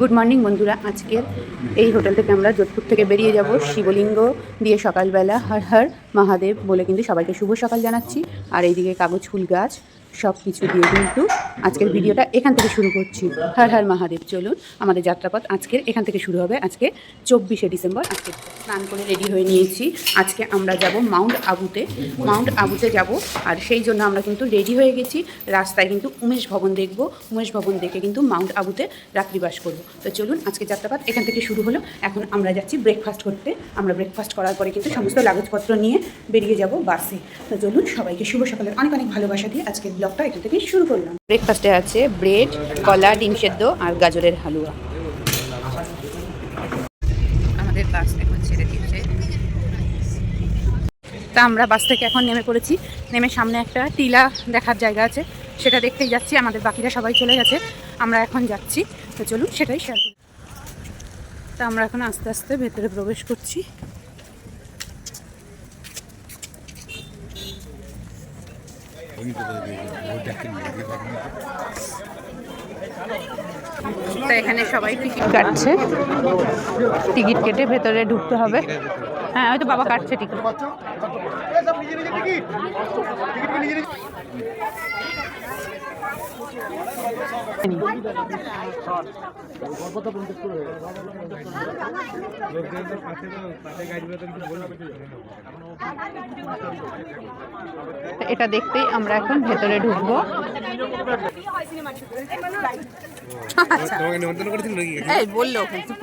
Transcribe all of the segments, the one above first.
Good morning বন্ধুরা। আজকের এই হোটেল থেকে আমরা যোধপুর থেকে বেরিয়ে যাব শিবলিঙ্গ দিয়ে সকালবেলা। হর হর মহাদেব বলে কিন্তু সবাইকে শুভ সকাল জানাচ্ছি। আর এইদিকে কাগজ, ফুল গাছ সব কিছু দিয়ে কিন্তু আজকের ভিডিওটা এখান থেকে শুরু করছি। হর হর মহাদেব, চলুন আমাদের যাত্রাপথ আজকের এখান থেকে শুরু হবে। আজকে চব্বিশে ডিসেম্বর, আজকে স্নান করে রেডি হয়ে নিয়েছি। আজকে আমরা যাব মাউন্ট আবুতে। মাউন্ট আবুতে যাব আর সেই জন্য আমরা কিন্তু রেডি হয়ে গেছি। রাস্তায় কিন্তু উমেশ ভবন দেখব। উমেশ ভবন দেখে কিন্তু মাউন্ট আবুতে রাত্রিবাস করব। তো চলুন আজকে যাত্রাপাত এখান থেকে শুরু হলো। এখন আমরা যাচ্ছি ব্রেকফাস্ট করতে। আমরা ব্রেকফাস্ট করার পরে কিন্তু সমস্ত কাগজপত্র নিয়ে বেরিয়ে যাব বাসে তো চলুন সবাইকে শুভ সকালের অনেক অনেক ভালোবাসা দিয়ে আজকের ব্লগটা এখান থেকে শুরু করলাম। ব্রেকফাস্টে আছে ব্রেড কলা ডিম সেদ্ধ আর গাজরের হালুয়া। আমাদের বাস এখন ছেড়ে দিয়েছে। তা আমরা বাস থেকে এখন নেমে পড়েছি। নেমে সামনে একটা টিলা দেখার জায়গা আছে। সেটা দেখতেই যাচ্ছি আমাদের বাকিরা সবাই চলে গেছে। আমরা এখন যাচ্ছি। তো চলুন সেটাই শেয়ার করি। তা আমরা এখন আস্তে আস্তে ভেতরে প্রবেশ করছি। এখানে সবাই টিকিট কাটছে। টিকিট কেটে ভেতরে ঢুকতে হবে। হ্যাঁ হয়তো বাবা কাটছে টিকিট। তো এটা দেখতেই আমরা এখন ভেতরে ঢুকবো। বলল ওখানে চুপ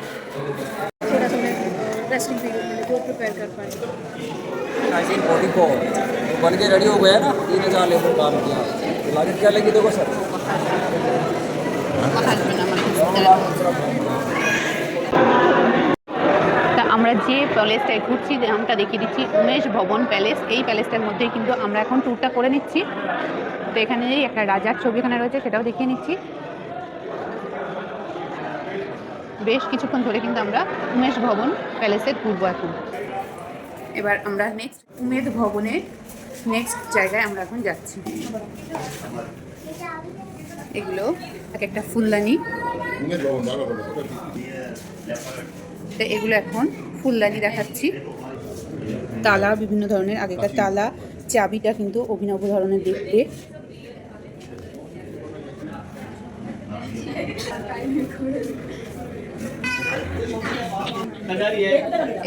थोड़ा रेस्टिंग पीरियड में जो प्रिपेयर कर पाए बन के रेडी हो गया ना, तीन हज़ार लेबर काम किया। तो लागत क्या लगी देखो सर? আমরা যে প্যালেসটায় ঘুরছি নামটা দেখিয়ে দিচ্ছি, উমেশ ভবন প্যালেস। এই প্যালেসটার মধ্যেই কিন্তু আমরা এখন ট্যুরটা করে নিচ্ছি। তো এখানে একটা রাজার ছবি এখানে রয়েছে, সেটাও দেখিয়ে নিচ্ছি। বেশ কিছুক্ষণ ধরে কিন্তু আমরা উমেশ ভবন প্যালেসে ঘুরবো এখন। এবার আমরা নেক্সট উমেদ ভবনে নেক্সট জায়গায় আমরা এখন যাচ্ছি। এগুলো একটা ফুলদানি। তো এগুলো এখন ফুলদানি দেখাচ্ছি। তালা, বিভিন্ন ধরনের আগেকার তালা, চাবিটা কিন্তু অভিনব ধরনের দেখতে।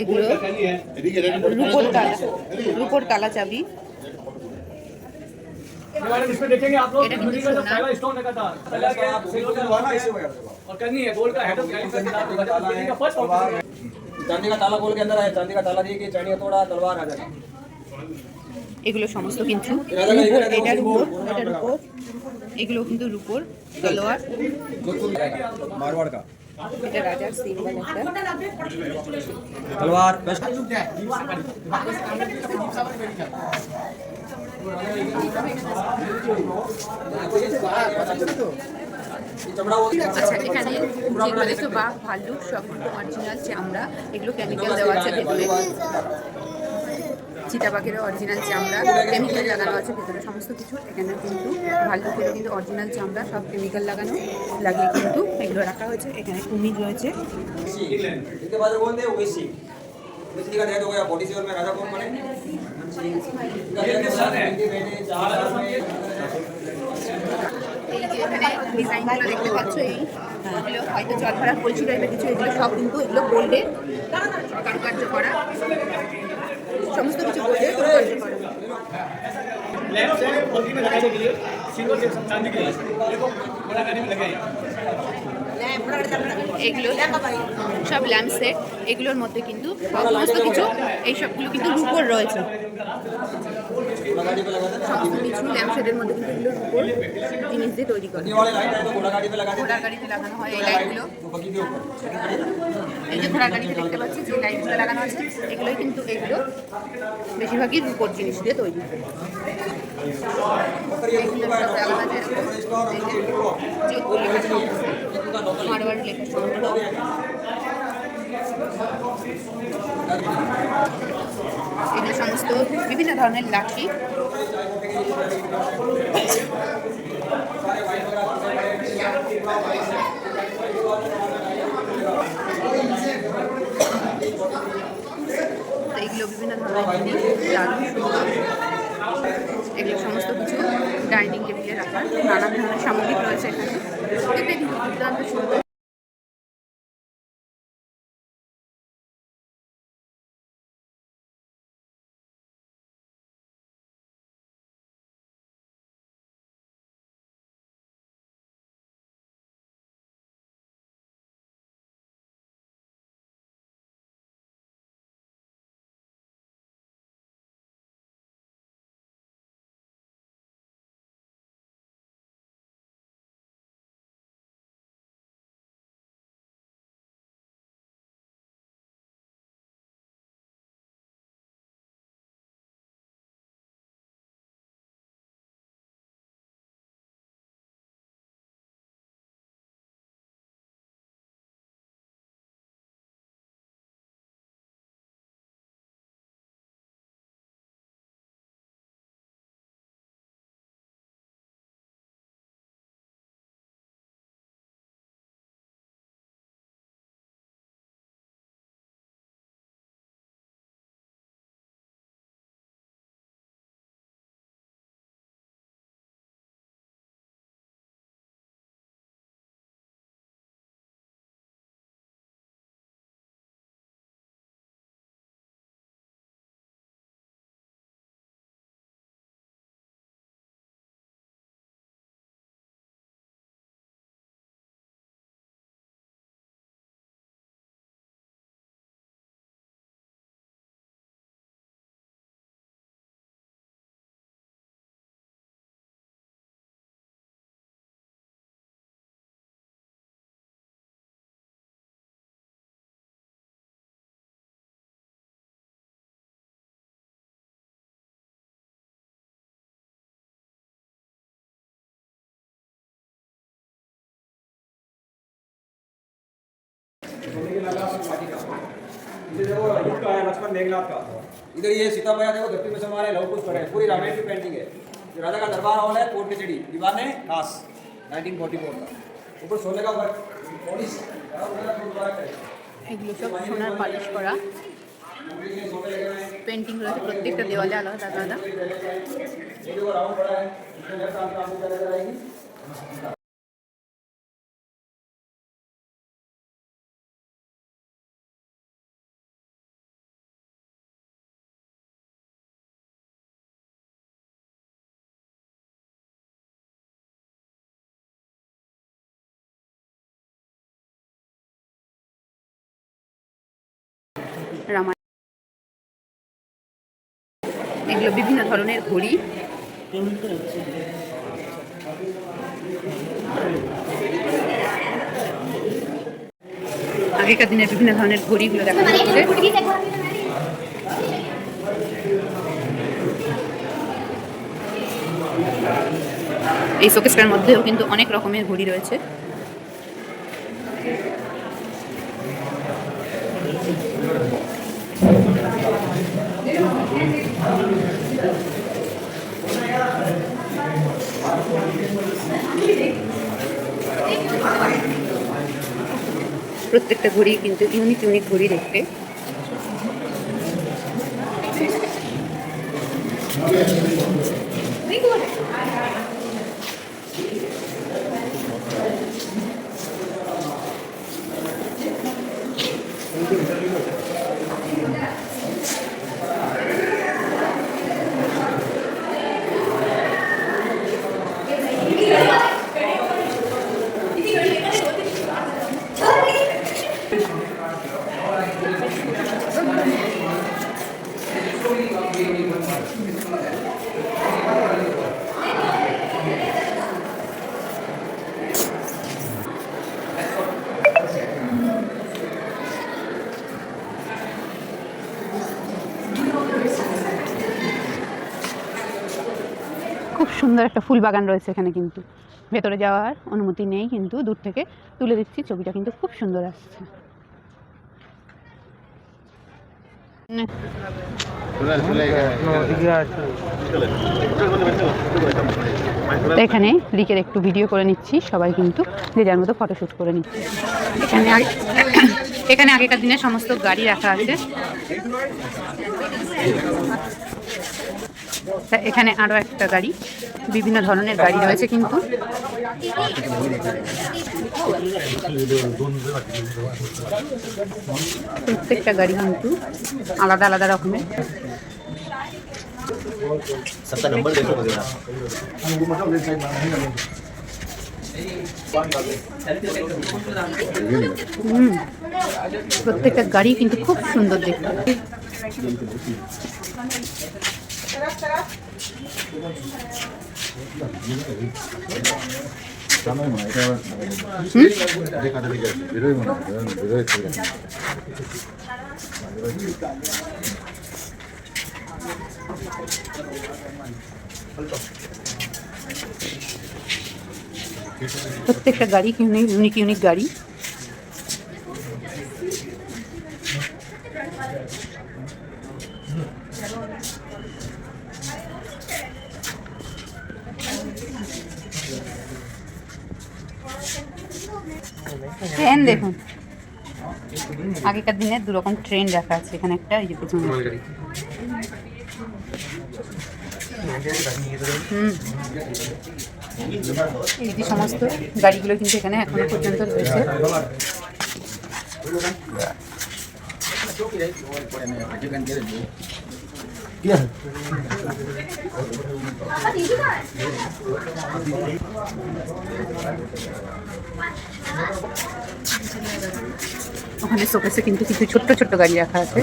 এগুলো রূপোর তালা রূপোর তালা চাবি। इसमें देखेंगे आप लोग এটা কিন্তু मीटिंग का जो सोना। पहला स्टोन लगा था सिल्वर का लगा है और करनी है गोल्ड का हेड ऑफ बिल्डिंग का फर्स्ट चांदी का ताला खोल के अंदर आए चांदी का ताला दिए कि चांदी का थोड़ा तलवार आ जाएगा এগুলো সমস্ত কিন্তু রূপোর এটার উপর এটার উপর এগুলো কিন্তু রূপোর তলোয়ার मारवाड़ का এটা রাজার সিম্বল একটা तलवार बेस्ट चमड़ा वो আচ্ছা এখানে যেগুলো দেখছ ভাল্লুক সবগুলো অরিজিনাল চামড়া এগুলো কেমিক্যাল দেওয়া আছে ভেতরে। অরিজিনাল চামড়া কেমিক্যাল লাগানো আছে ভেতরে। সমস্ত কিছু এখানে কিন্তু ভাল্লুকেরও কিন্তু অরিজিনাল চামড়া সব কেমিক্যাল লাগানো লাগিয়ে কিন্তু এগুলো রাখা হয়েছে। এখানে কুমির রয়েছে। বলতে बाद कौन थे ओबीसी ओबीसी का डेथ हो गया 47 में राजा कौन बने इनका डेथ हो गया इनके बेटे चार साल में এই যে এখানে ডিজাইনগুলো দেখতে পাচ্ছ এই এগুলো হয়তো জল ভরা কলসি টাইপের কিছু এগুলো সব কিন্তু এগুলো গোল্ডের কারুকার্য করা সমস্ত কিছু গোল্ডের কারুকার্য করা लेफ्ट साइड बॉडी में लगाने के लिए सिंगल से चांदी के लिए देखो बड़ा गाड़ी में लगाए এগুলো সব ল্যাম্প সেট এগুলোর মধ্যে কিন্তু সমস্ত কিছু, এই সবগুলো কিন্তু রুপোর রয়েছে। সমস্ত কিছু ল্যাম্প সেটের মধ্যে কিন্তু এগুলো রুপোর জিনিস দিয়ে তৈরি করে। ঘোড়া গাড়িতে লাগানো হয় এই লাইটগুলো। এই যে ঘোড়া গাড়িতে দেখতে পাচ্ছি যে লাইটগুলো লাগানো আছে, এগুলোই কিন্তু এগুলো বেশিরভাগই রুপোর জিনিস দিয়ে তৈরি। এগুলো সব লাগানো যে যোধপুর লেখা এগুলো সমস্ত বিভিন্ন ধরনের লাঠি তো এইগুলো বিভিন্ন ধরনের এগুলো সমস্ত কিছু ডাইনিং টেবিলে রাখার নানান ধরনের সামগ্রী রয়েছে এখানে দেখতে কিন্তু দুর্দান্ত সুন্দর इधर देखो इसका है लक्ष्मण मेघनाथ का इधर ये सीता मैया देखो धरती में समारे लव कुछ पड़े हैं। पूरी रामायण की पेंटिंग है ये राजा का दरबार हॉल है कोर्ट कचहरी दीवार है खास 1944 का ऊपर सोने का वर्क पॉलिश এগুলো সব সোনার পালিশ করা পেন্টিং রয়েছে প্রত্যেকটা দেওয়ালে আলাদা আলাদা এগুলো বিভিন্ন ধরনের ঘড়ি। আগেকার দিনের বিভিন্ন ধরনের ঘড়িগুলো দেখানো হচ্ছে এই শোকেসটার মধ্যেও কিন্তু অনেক রকমের ঘড়ি রয়েছে। প্রত্যেকটা ঘড়ি কিন্তু ইউনিক ইউনিক ঘড়ি দেখতে। সুন্দর একটা ফুল বাগান রয়েছে এখানে কিন্তু। ভেতরে যাওয়ার অনুমতি নেই কিন্তু দূর থেকে তুলে দিচ্ছি, ছবিটা কিন্তু খুব সুন্দর আসছে। এখানে লিকের একটু ভিডিও করে নিচ্ছি, সবাই কিন্তু যে যার মতো ফটোশ্যুট করে নিচ্ছি। এখানে এখানে আগেকার দিনের সমস্ত গাড়ি রাখা আছে তা এখানে আরও একটা গাড়ি বিভিন্ন ধরনের গাড়ি রয়েছে কিন্তু প্রত্যেকটা গাড়ি কিন্তু আলাদা আলাদা রকমের सबका नंबर देखो वगैरह হুম প্রত্যেকটা গাড়ি কিন্তু খুব সুন্দর দেখতে। প্রত্যেকটা গাড়ি ইউনিক ইউনিক ইউনিক গাড়ি ট্রেন দেখুন আগেকার দিনে দু রকম ট্রেন রাখা আছে এখানে একটা এই যে পেছনে হুম। এই যে সমস্ত গাড়িগুলো কিন্তু এখানে এখনও পর্যন্ত রয়েছে। ওখানে শোকেসে কিন্তু কিছু ছোট্ট ছোট্ট গাড়ি রাখা আছে।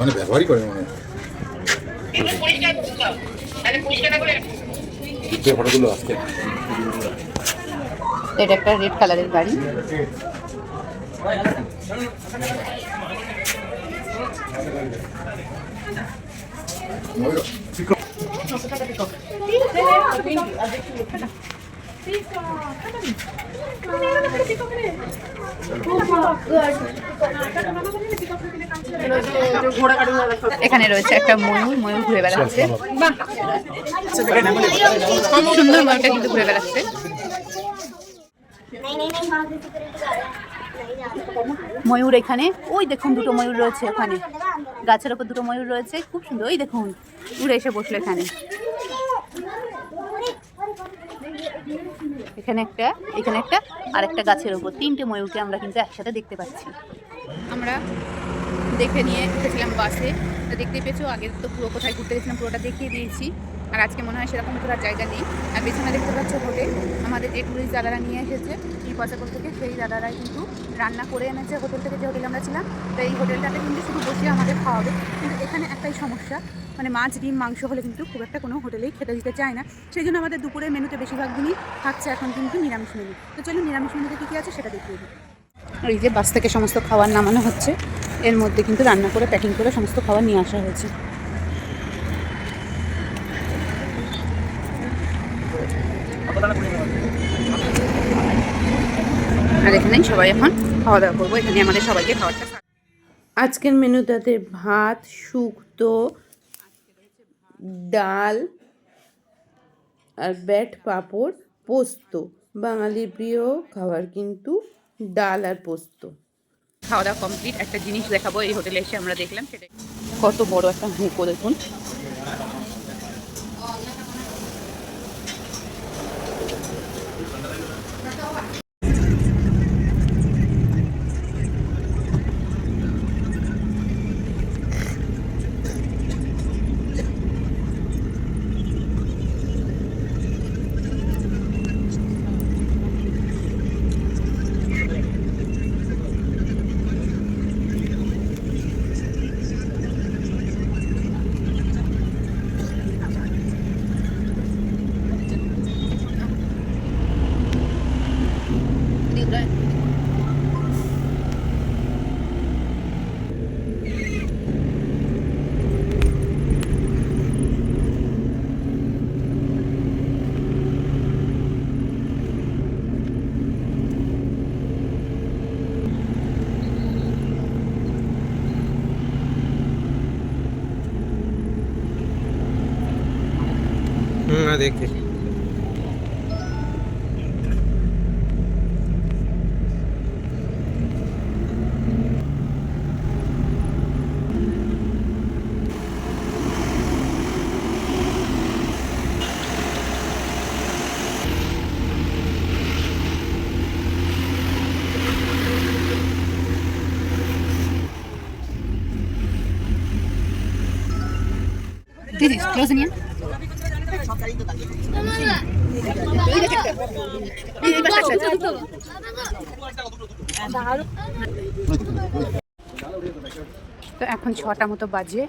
মানে ব্যবহারই করে মানে এটা একটা রেড কালারের গাড়ি। এখানে রয়েছে একটা ময়ূর ময়ূর ঘুরে বেড়াচ্ছে। সুন্দর ময়ূরটা কিন্তু ঘুরে বেড়াচ্ছে। ময়ূর এখানে। ওই দেখুন দুটো ময়ূর রয়েছে ওখানে। গাছের ওপর দুটো ময়ূর রয়েছে। খুব সুন্দর। ওই দেখুন, উড়ে এসে বসল এখানে। এখানে একটা এখানে একটা আর একটা গাছের ওপর। তিনটে ময়ূরকে আমরা কিন্তু একসাথে দেখতে পাচ্ছি। আমরা দেখে নিয়ে উঠেছিলাম বাসে। দেখতে পেয়েছ, আগে তো পুরো কোথায় ঘুরতে গেছিলাম পুরোটা দেখিয়ে দিয়েছি। আর আজকে মনে হয় সেরকম ঘোরার জায়গা নেই। আর পেছনে দেখতে পাচ্ছ হোটেল আমাদের যে টুরিস্ট দাদারা নিয়ে এসেছে। এই পয়সাপুর থেকে সেই দাদারাই কিন্তু রান্না করে এনেছে হোটেল থেকে যে হোটেলে আমরা ছিলাম। তো এই হোটেলটাতে কিন্তু শুধু বসিয়ে আমাদের খাওয়াবে। কিন্তু এখানে একটাই সমস্যা মানে মাছ, ডিম, মাংস হলে কিন্তু খুব একটা কোনো হোটেলেই খেতে দিতে চায় না। সেই জন্য আমাদের দুপুরের মেনুতে বেশিরভাগ দিনই থাকছে এখন কিন্তু নিরামিষ মেনু তো চলুন নিরামিষ মেনুতে কী কী আছে সেটা দেখিয়ে দিই। এই যে বাস থেকে সমস্ত খাবার নামানো হচ্ছে। এর মধ্যে কিন্তু রান্না করে প্যাকিং করে সমস্ত খাবার নিয়ে আসা হয়েছে। আর এখানেই সবাই এখন খাওয়া দাওয়া করব। এখানে আমাদের সবাইকে খাবারটা আজকের মেনু মেনুটাতে ভাত শুক্তো ডাল আর ব্যাট পাঁপড় পোস্ত। বাঙালির প্রিয় খাবার কিন্তু ডাল আর পোস্ত। খাওয়া দাওয়া কমপ্লিট। একটা জিনিস দেখাবো এই হোটেলে এসে আমরা দেখলাম সেটা কত বড় একটা হুঁকো দেখুন। великих. This is closing in. তো এখন ছটা মতো বাজে,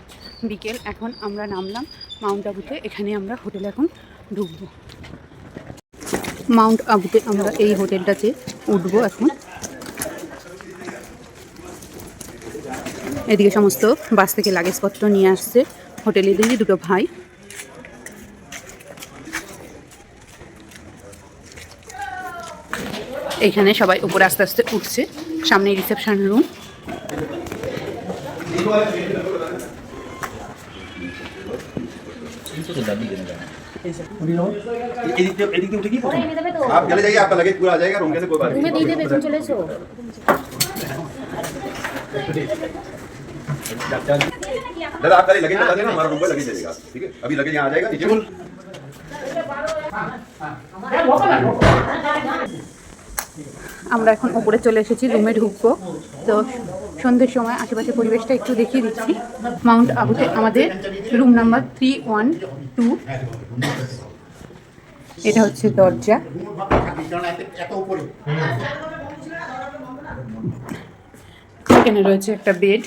বিকেল, এখন আমরা নামলাম মাউন্ট আবুতে, এখানে আমরা হোটেলে এখন ঢুকবো। মাউন্ট আবুতে আমরা এই হোটেলটাতে উঠবো এখন। এদিকে সমস্ত বাস থেকে লাগেজপত্র নিয়ে আসছে, হোটেলে দিদি দুটো ভাই। এইখানে সবাই উপরে আস্তে আস্তে উঠছে সামনে রিসেপশন রুম आप चले जाइए आपका लगेज पूरा आ जाएगा रूम के से कोई बात তুমি দিয়ে দেবে তুমি চলে এসো नहीं दादा आप खाली लगेज बता देना हमारा रूम पर लगेज जाएगा ठीक है अभी लगेज यहाँ आ जाएगा नीचे আমরা এখন উপরে চলে এসেছি রুমে ঢুকবো। তো সন্ধ্যের সময় আশেপাশে পরিবেশটা একটু দেখিয়ে দিচ্ছি। মাউন্ট আবুতে আমাদের room number three one two এটা হচ্ছে দরজা। এখানে রয়েছে একটা বেড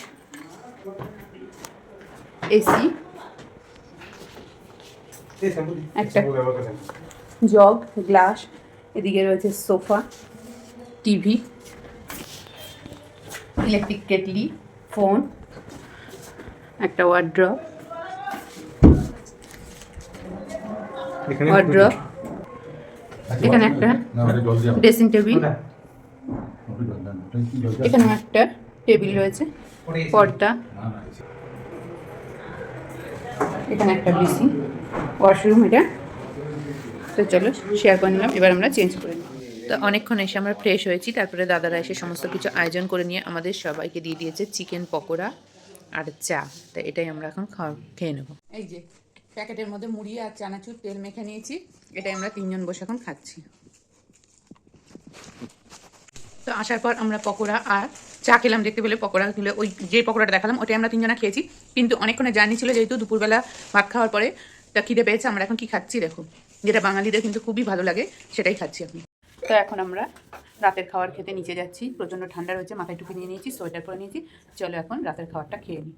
এসি একটা জগ গ্লাস এদিকে রয়েছে sofa TV electric kettle phone একটা ওয়ার্ড্রপ ওয়ার্ড্রপ এখানে একটা ড্রেসিং টেবিল? এখানে একটা টেবিল রয়েছে পর্দা এখানে একটা বিসি ওয়াশরুম এটা। তো চলো শেয়ার করে নিলাম এবার আমরা চেঞ্জ করে নিই। তো অনেকক্ষণ এসে আমরা ফ্রেশ হয়েছি, তারপরে দাদারা এসে সমস্ত কিছু আয়োজন করে নিয়ে আমাদের সবাইকে দিয়ে দিয়েছে চিকেন পকোড়া আর চা। তো এটাই আমরা এখন খেয়ে নেব। এই যে, প্যাকেটের মধ্যে মুড়ি আর চানাচুর, তেল মেখে নিয়েছি, এটাই আমরা তিনজন বসে এখন খাচ্ছি। তো আসার পর আমরা পকোড়া আর চা খেলাম, দেখতে পেলে পকোড়া তুলে ওই যে পকোড়াটা দেখালাম, ওটাই আমরা তিনজনা খেয়েছি। কিন্তু অনেকক্ষণে জার্নি ছিল, যেহেতু দুপুরবেলা ভাত খাওয়ার পরে, তা খিদে পেয়েছে, আমরা এখন কি খাচ্ছি দেখো। যেটা বাঙালিদের কিন্তু খুবই ভালো লাগে, সেটাই খাচ্ছি এখন। তো এখন আমরা রাতের খাবার খেতে নিচে যাচ্ছি। প্রচণ্ড ঠান্ডা রয়েছে, মাথায় টুপি নিয়ে নিয়েছি, সোয়েটার পরে নিয়েছি। চলো এখন রাতের খাবারটা খেয়ে নিই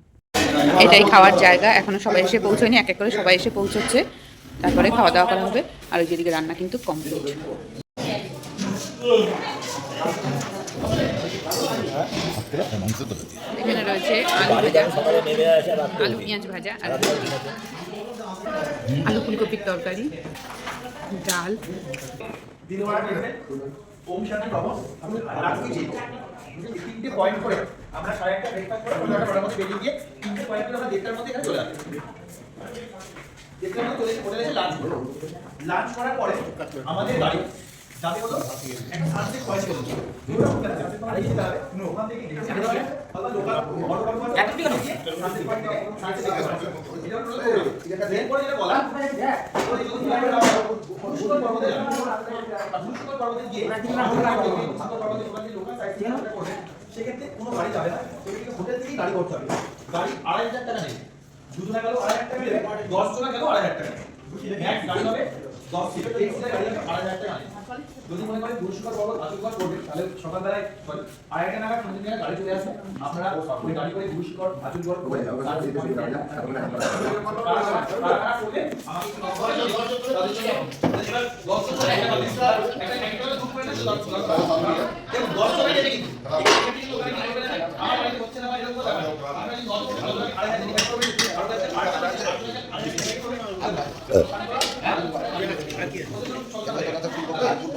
এটাই খাওয়ার জায়গা, এখনও সবাই এসে পৌঁছয়নি, এক এক করে সবাই এসে পৌঁছচ্ছে। তারপরে খাওয়া দাওয়া করা হবে, আর ওই যেদিকে রান্না কিন্তু কমপ্লিট এখানে রয়েছে আলু ভাজা, আলু পেঁয়াজ ভাজা, আর আলু ফুলকপির তরকারি, ডাল। তিনটে পয়েন্ট করে আমরা সাড়ে গিয়ে তিনটে পয়েন্ট করে দেড়টার মধ্যে চলে আসব মধ্যে লাঞ্চ লাঞ্চ করার পরে আমাদের গাড়ি যাতে হলো একটা সানসেট পয়েন্ট হলো সেক্ষেত্রে কোনো গাড়ি যাবে না হোটেল থেকেই গাড়ি করতে হবে গাড়ি আড়াই হাজার টাকা নেবে দুজনা গেল আড়াই হাজার টাকা দশ জনা গেল আড়াই হাজার টাকা গাড়ি হবে দশ সিটের গাড়ি হবে আড়াই হাজার টাকা নেবে যদি মনে করেন বৃহস্পতিবার বলো আশুকবার করবে তাহলে সকালবেলায় সরি আড়াইটা নাগাদ সন্ধ্যে নিয়ে গাড়ি চলে আসবে আপনারা ওই গাড়ি করে বৃহস্পতিবার আশুকবার করবে আমাকে দশ করে একটা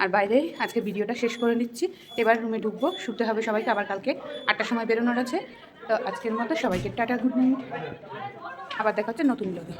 আর বাইরে আজকে ভিডিওটা শেষ করে নিচ্ছি। এবার রুমে ঢুকবো, শুতে হবে সবাইকে, আবার কালকে আটটার সময় বেরোনোর আছে। তো আজকের মতো সবাইকে টাটা, গুড নাইট। আবার দেখা হচ্ছে নতুন লোকে